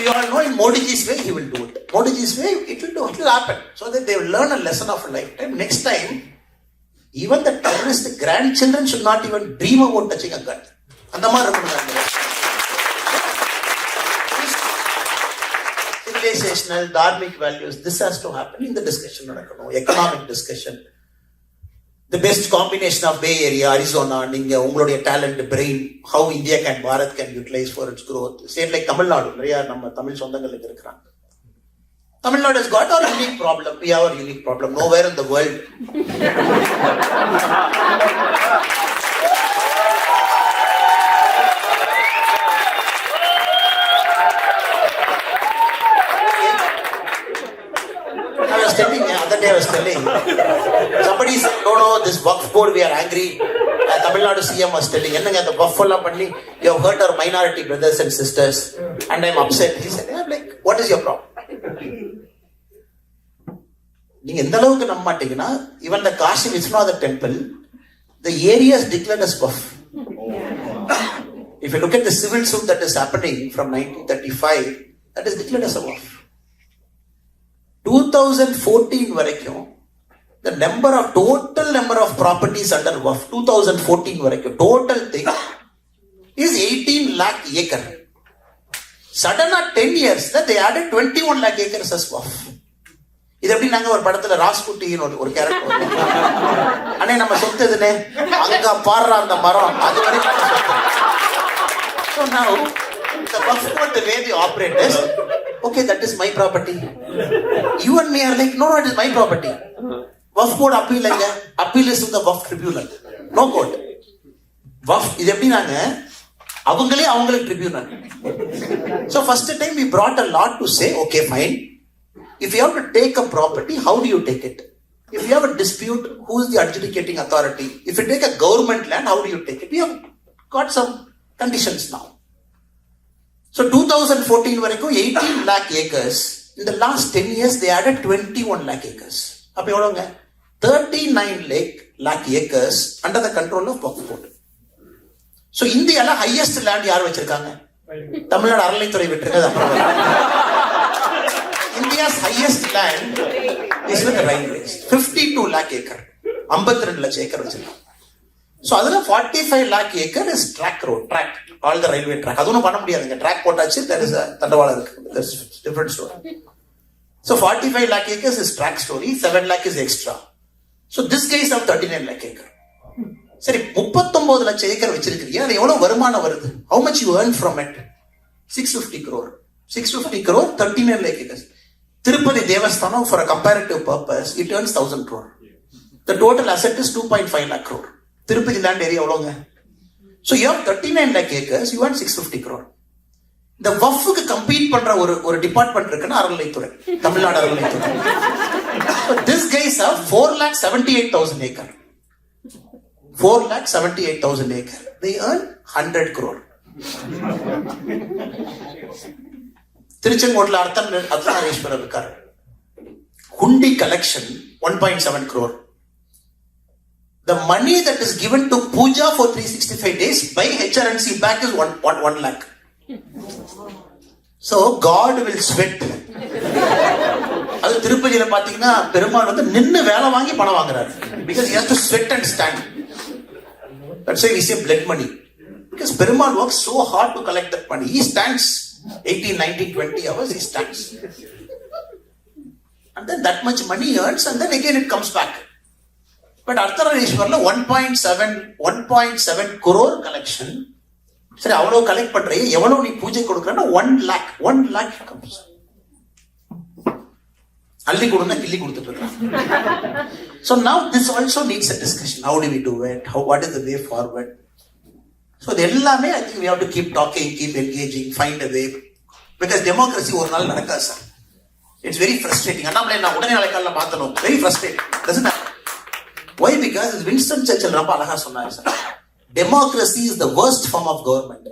we all know in Modiji's way, he will do it. Modiji's way, it will do, it will happen. So that they will learn a lesson of a lifetime. Next time, even the terrorist grandchildren should not even dream about touching a gun. அந்த மாதிரி இருக்கணும் civilisational dharmic values this has to happen இந்த discussion நடக்கணும் economic discussion The best combination of Bay Area Arizona நீங்க உங்களுடைய talent brain how India can Bharat can utilise for its growth state like Tamil Nadu நிறைய நம்ம தமிழ் சொந்தங்களுக்கு இருக்கிறாங்க. Tamil Nadu has got our unique problem. We have our unique problem. Nowhere in the world. Telling, uh, other day I was telling, somebody said, no, no, this Waqf board, we are angry. Uh, Tamil Nadu CM was telling, என்னங்க அந்த Waqf எல்லாம் பண்ணி, you have hurt our minority brothers and sisters, and I'm upset. He said, I'm like, what is your problem? நீங்க எந்த அளவுக்கு நம்ப மாட்டீங்கன்னா even the Kashi Vishwanatha temple the areas declared as waqf if you look at the civil suit that is happening from nineteen thirty five that is declared as a two thousand fourteen வரைக்கும் the number of total number of properties under waqf two thousand fourteen வரைக்கும் total thing is eighteen lakh acre சடனாக ten years they added twenty one lakh acres as waqf இது எப்படி நாங்க ஒரு படத்துல ராஸ்குட்டின்னு ஒரு ஒரு கேரக்டர் அண்ணே நம்ம சொத்து எதுனே அங்க பாடுற அந்த மரம். அது வரைக்கும் நம்ம சொத்து. So now, the Buff way they operate is, okay, that is my property. You and me are like, no, no, it is my property. Buff board appeal எங்க appeal is to the Buff tribunal. No court. Buff இது எப்படினாங்க அவங்களே அவங்களுக்கு tribunal. So first time we brought a law to say, okay, fine. If you have to take a property, how do you take it? If you have a dispute, who is the adjudicating authority? If you take a government land, how do you take it? We have got some so two thousand fourteen வரைக்கும் eighteen lakh acres இந்த last ten years they added twenty one lakh acres அப்போ எவ்வளோங்க thirty nine lakh lakh acres under the control of waqf board so இந்தியால highest land யார் வச்சிருக்காங்க? தமிழ்நாடு அறநிலைத்துறை விட்டுருக்கிறது அப்புறம். India highest land is with rain range fifty two lakh acre ஐம்பத்தி ரெண்டு லட்சம் ஏக்கர் வச்சிருக்காங்க. ஸோ அதில் forty five lakh acre is track road track all the railway track அது ஒன்றும் பண்ண முடியாதுங்க ட்ராக் போட்டாச்சு தட் இஸ் தண்டவாளம் இருக்கு. Different story so forty five lakh acres is track story seven lakh is extra so this case of thirty nine lakh acre சரி முப்பத்தொன்பது லட்சம் ஏக்கர் வச்சிருக்கிறீங்க அது எவ்வளவு வருமானம் வருது? How much you earn from it six fifty crore six fifty crore thirty nine lakh acres Tirupati Devasthanam for a comparative purpose it earns thousand crore the total asset is two point five lakh crore Tirupati land area எவ்வளோங்க so you have thirty nine lakh acres you earn six fifty crore இந்த வஃப்க்கு compete பண்ற ஒரு ஒரு department இருக்குன்னா அறநிலைத்துறை தமிழ்நாடு அறநிலைத்துறை this case are four lakh seventy eight thousand acre four lakh seventy eight thousand acre they earn hundred crore திருச்செங்கோட்டில் அர்த்தம் அர்த்தநாரீஸ்வரர் இருக்காரு. hundi collection 1.7 crore. the money that is given to puja for 365 days by hrnc bank is 1, 1, 1 lakh so god will sweat அது திருப்பதியில பாத்தீங்கன்னா பெருமாள் வந்து நின்னு வேலை வாங்கி பணம் வாங்குறாரு because he has to sweat and stand that's why we say blood money because Perumal works so hard to collect that money he stands 18 19 20 hours he stands and then that much money earns and then again it comes back but அர்த்தநாரீஸ்வரில் one point seven one point seven crore collection சரி அவ்வளவு collect பண்றீங்க. எவ்வளவு நீ பூஜை கொடுக்குறன்னா one lakh one lakh comes அள்ளி கொடுங்க கிள்ளி கொடுத்துட்டு so now this also needs a discussion how to we do it how what is the way forward so இது எல்லாமே I think we have to keep talking keep engaging find a way because democracy ஒரு நாள் நடக்காது sir it's very frustrating Annamalai நான் உடனே நாளைக்கால மாத்தணும். Very frustrating why because Winston Churchill ரொம்ப அழகா சொன்னாரு sir democracy is the worst form of government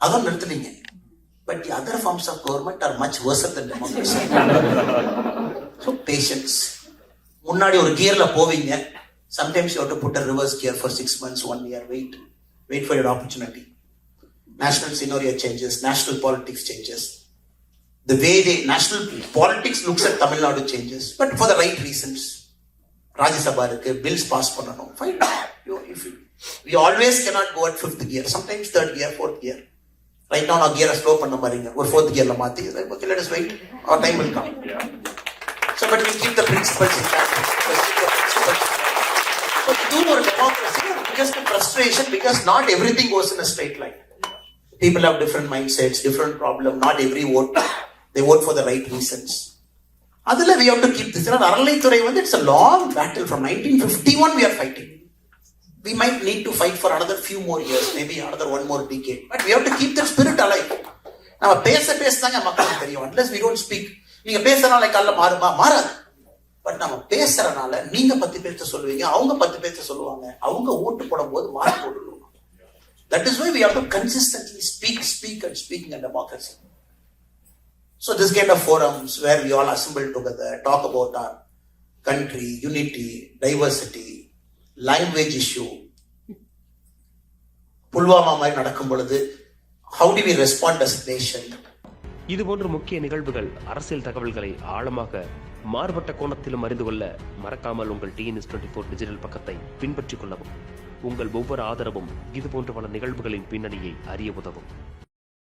அதான் நிறுத்துனீங்க. But the other forms of government are much worser than democracy. So patience முன்னாடி ஒரு கியர்ல போவீங்க. Sometimes you to put a reverse gear for six months one year wait wait for your opportunity national scenario changes national politics changes the way they national politics looks at Tamil Nadu changes, but for the right reasons. Rajya Sabha இருக்கு bills pass பண்ணணும் fine we always cannot go at fifth gear sometimes third gear fourth gear right now நான் கியரை slow பண்ண மாதிரிங்க ஒரு fourth கியர்ல மாத்தி okay let us wait our time will come so but we keep the principles intact Let's keep the principles so இது ஒரு democracy just a frustration because not everything goes in a straight line people have different mindsets different problem not every vote they vote for the right reasons அதில் we have to keep this ஏன்னா அறநிலைத்துறை வந்து it's a long battle from nineteen fifty one we are fighting we might need to fight for another few more years maybe another one more decade but we have to keep that spirit அலை நம்ம பேச பேச தாங்க மக்களுக்கு தெரியும் atlas we don't speak நீங்க பேசுறதுனால காலைல மாறுமா மாறாது பட் நம்ம பேசுறதுனால நீங்க பத்து பேர்த்த சொல்லுவீங்க அவங்க பத்து பேர்த்த சொல்லுவாங்க அவங்க ஓட்டு போடும் போது மாறி போட்டுருவாங்க that is why we have to consistently speak speak and speaking and democracy so this kind of forums where we all assemble together, talk about our country, unity, diversity, language issue. Pulwama மாதிரி நடக்கும் பொழுது how to we respond as nation இது போன்ற முக்கிய நிகழ்வுகள் அரசியல் தகவல்களை ஆழமாக மாறுபட்ட கோணத்திலும் அறிந்து கொள்ள மறக்காமல் உங்கள் டிஎன்எஸ் டுவெண்ட்டி ஃபோர் டிஜிட்டல் பக்கத்தை பின்பற்றிக் கொள்ளவும். உங்கள் ஒவ்வொரு ஆதரவும் இதுபோன்ற பல நிகழ்வுகளின் பின்னணியை அறிய உதவும்.